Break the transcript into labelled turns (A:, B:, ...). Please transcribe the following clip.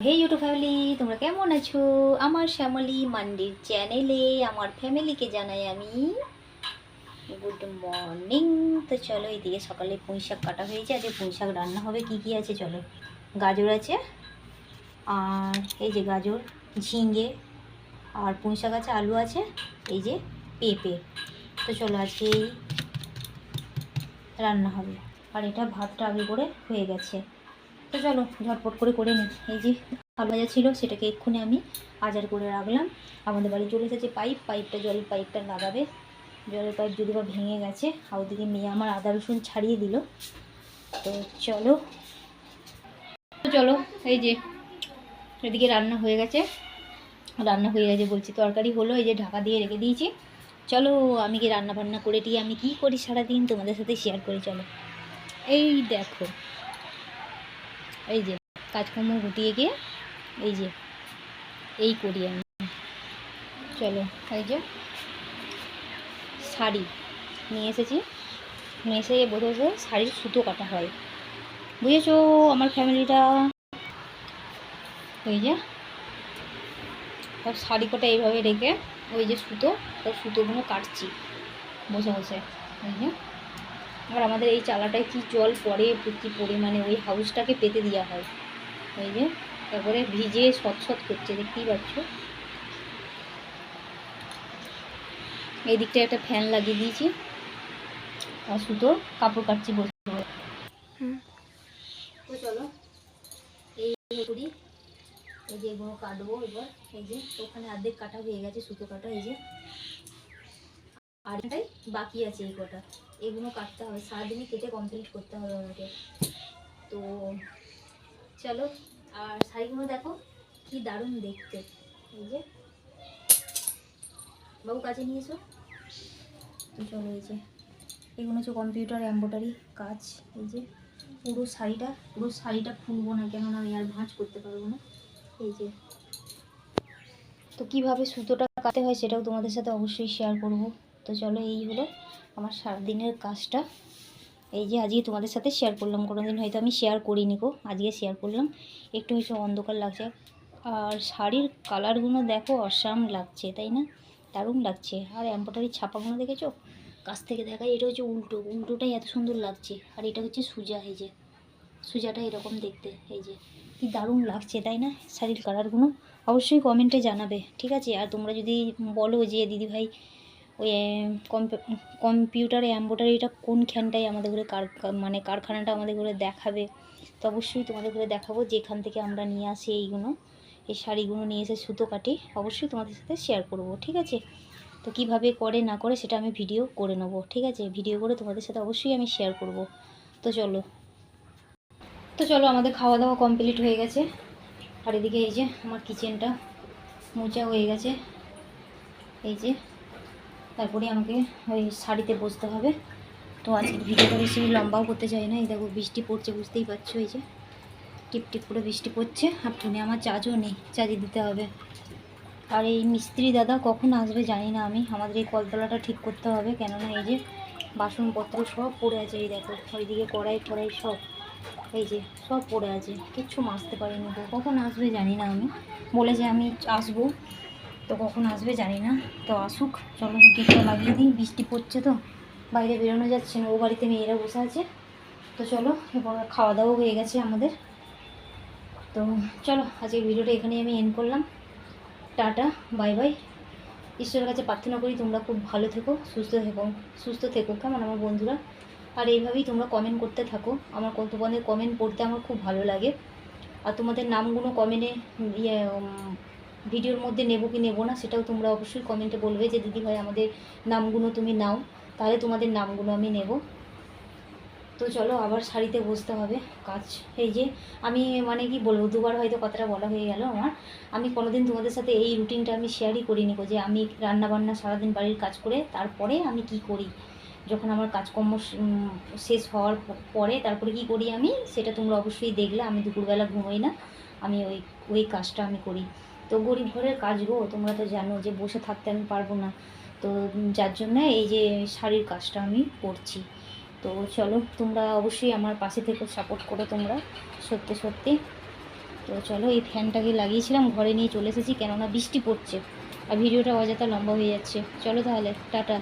A: হে YouTube family তোমরা কেমন আছো? আমার শ্যামলি মান্ডির চ্যানেলে আমার ফ্যামিলিকে জানাই আমি গুড মর্নিং তো চলো এইদিকে সকালে পুঁই শাক কাটা হয়েছে। আজকে পুঁই শাক রান্না হবে, কি কি আছে চলো। গাজর আছে, আর এই যে গাজর, ঝিঙে, আর পুঁই শাক আছে, আলু আছে, এই যে পেঁপে। তো চলো আজকে এই রান্না হবে। আর এটা ভাতটা আগে করে হয়ে গেছে। তো চলো, ঝটপট করে করে নিই। এই যে আলু ভাজা ছিল, সেটাকে এক্ষুনি আমি আজার করে রাখলাম। আমাদের বাড়ি চলে এসেছে পাইপ। পাইপটা, জলের পাইপটা লাগাবে। জলের পাইপ যদি বা ভেঙে গেছে, আর ওদিকে মেয়ে আমার আদা, রসুন ছাড়িয়ে দিল। তো চলো। চলো, এই যে এদিকে রান্না হয়ে গেছে। রান্না হয়ে গেছে বলছি তরকারি হলো, এই যে ঢাকা দিয়ে রেখে দিয়েছি। চলো, আমি কি রান্না বান্না করে দিয়ে আমি কি করি সারাদিন? তোমাদের সাথে শেয়ার করি, চলো। এই দেখো এই যে, কাজকর্ম গুটিয়ে গিয়ে এই যে, এই করি আমি। চলো, এই যে, শাড়ি নিয়ে এসেছি। নিয়ে এসে বোঝা বসে শাড়ির সুতো কাটা হয়। বুঝেছ আমার ফ্যামিলিটা? ওই যে, সব শাড়ি কটা এইভাবে রেখে ওই যে সুতো, সব সুতোগুলো কাটছি। বসে বসে ওই যে। আর আমাদের এই চালাটায় কি জল পড়ে কি পরিমাণে ওই হাউসটাকে পেতে দেওয়া হয়। এই যে তারপরে ভিজে সৎসৎ করছে দেখতেই পাচ্ছ। এই দিকটা একটা ফ্যান লাগিয়ে দিয়েছি। আর সুতো কাপড় কাটছি বসে বসে। তো চলো এই করি। এই যে এগুলো কাটবো এবার। এই যে ওখানে অর্ধেক কাটা হয়ে গেছে সুতো কাটা এই যে। আর বাকি আছে এই কটা। এগুলো কাটতে হবে সারাদিনে কেটে কমপ্লিট করতে হবে আমাকে তো চলো, আর শাড়িগুলো দেখো, কি দারুণ দেখতে। এই যে। বাবু কাছে নিয়ে এসো। তো চলো এই যে। এগুলো হচ্ছে কম্পিউটার এম্ব্রয়ডারি কাজ, এই যে। পুরো শাড়িটা পুরো শাড়িটা খুলবো না, কেননা আমি আর ভাঁজ করতে পারব না। এই যে। তো কীভাবে সুতোটা কাটতে হয় সেটাও তোমাদের সাথে অবশ্যই শেয়ার করব। তো চলো এই হলো আমার সারাদিনের কাজটা। এই যে আজকে তোমাদের সাথে শেয়ার করলাম, কোনোদিন হয়তো আমি শেয়ার করিনি গো, আজকে শেয়ার করলাম। একটু হয়তো অন্ধকার লাগছে। আর শাড়ির কালারগুলো দেখো, অসাম লাগছে, তাই না? দারুণ লাগছে। আর এম্ব্রয়ডারি ছাপাগুলো দেখেছ? কাছ থেকে দেখায়, এটা হচ্ছে উল্টো। উল্টোটাই এত সুন্দর লাগছে। আর এটা হচ্ছে সুজা, এই যে। সুজাটা এরকম দেখতে, এই যে। কি দারুণ লাগছে, তাই না? শাড়ির কালারগুলো অবশ্যই কমেন্টে জানাবে, ঠিক আছে? আর তোমরা যদি বলো যে দিদিভাই ওই কম্পিউটারে এম্ব্রয়ডারিটা কোনখানটায় আমাদের ঘরে কার মানে কারখানাটা আমাদের ঘরে দেখাবে? তো অবশ্যই তোমাদের ঘরে দেখাবো, যেখান থেকে আমরা নিয়ে আসি এইগুলো। এই শাড়িগুলো নিয়ে এসে সুতো কাটি, অবশ্যই তোমাদের সাথে শেয়ার করব, ঠিক আছে? তো কীভাবে করে, না করে, সেটা আমি ভিডিও করে নেব, ঠিক আছে? ভিডিও করে তোমাদের সাথে অবশ্যই আমি শেয়ার করব। তো চলো। তো চলো, আমাদের খাওয়া দাওয়া কমপ্লিট হয়ে গেছে। আর এদিকে এই যে, আমার কিচেনটা মোচা হয়ে গেছে। এই যে তারপরে আমাকে ওই শাড়িতে বসতে হবে। তো আজকে ভিডিওটা বেশি লম্বাও করতে চাই না। এই দেখো বৃষ্টি পড়ছে, বুঝতেই পারছ এই যে। টিপ টিপ করে বৃষ্টি পড়ছে। আর ফোনে আমার চার্জও নেই চার্জে দিতে হবে। আর এই মিস্ত্রি দাদা কখন আসবে জানি না আমি। আমাদের এই কলতলাটা ঠিক করতে হবে। কেননা এই যে বাসনপত্র সব পড়ে আছে, এই দেখো। ওইদিকে কড়াই ফড়াই সব, এই যে সব পড়ে আছে। কিচ্ছু মাজতে পারিনি কখন আসবে জানি না আমি। বলেছে আমি আসব। তো কখন আসবে জানি না, তো আসুক। চলো গেটটা লাগিয়ে দিই, বৃষ্টি পড়ছে তো। বাইরে বেরোনো যাচ্ছে না, ও বাড়িতে মেয়েরা বসে আছে। তো চলো, এবার খাওয়া দাওয়া হয়ে গেছে আমাদের। তো চলো, আজকের ভিডিওটা এখানেই আমি এন্ড করলাম। Tata, bye bye. ঈশ্বরের কাছে প্রার্থনা করি তোমরা খুব ভালো থেকো, সুস্থ থেকো সুস্থ থেকো, কেমন আমার বন্ধুরা? আর এইভাবেই তোমরা কমেন্ট করতে থাকো। আমার তোমাদের কমেন্ট পড়তে আমার খুব ভালো লাগে। আর তোমাদের নামগুলো কমেন্টে ইয়ে ভিডিওর মধ্যে নেব কি নেব না, সেটাও তোমরা অবশ্যই কমেন্টে বলবে যে, দিদি ভাই, আমাদের নামগুলো তুমি নাও, তাহলে তোমাদের নামগুলো আমি নেব। তো চলো, আবার শাড়িতে বসতে হবে, কাজ। এই যে, আমি মানে কি বলব, দুবার হয়তো কথাটা বলা হয়ে গেল আমার। আমি কোনোদিন তোমাদের সাথে এই রুটিনটা আমি শেয়ারই করিনি গো, যে আমি রান্না বান্না সারাদিন বাড়ির কাজ করে তারপরে আমি কি করি? যখন আমার কাজকর্ম শেষ হওয়ার পরে তারপরে কি করি আমি? সেটা তোমরা অবশ্যই দেখলে, আমি দুপুরবেলা ঘুমোই না, আমি ওই ওই কাজটা আমি করি। গরিব ঘরের কাজ গো, তোমরা তো জানো যে বসে থাকতে আমি পারব না। তো যার জন্য এই যে শাড়ির কাজটা আমি করছি। তো চলো, তোমরা অবশ্যই আমার পাশে থেকে সাপোর্ট করো তোমরা, সত্যি সত্যি। তো চলো, এই ফ্যানটাকে লাগিয়েছিলাম, ঘরে নিয়ে চলে এসেছি, কেননা বৃষ্টি পড়ছে। আর ভিডিওটা অযথা লম্বা হয়ে যাচ্ছে। চলো তাহলে, টাটা।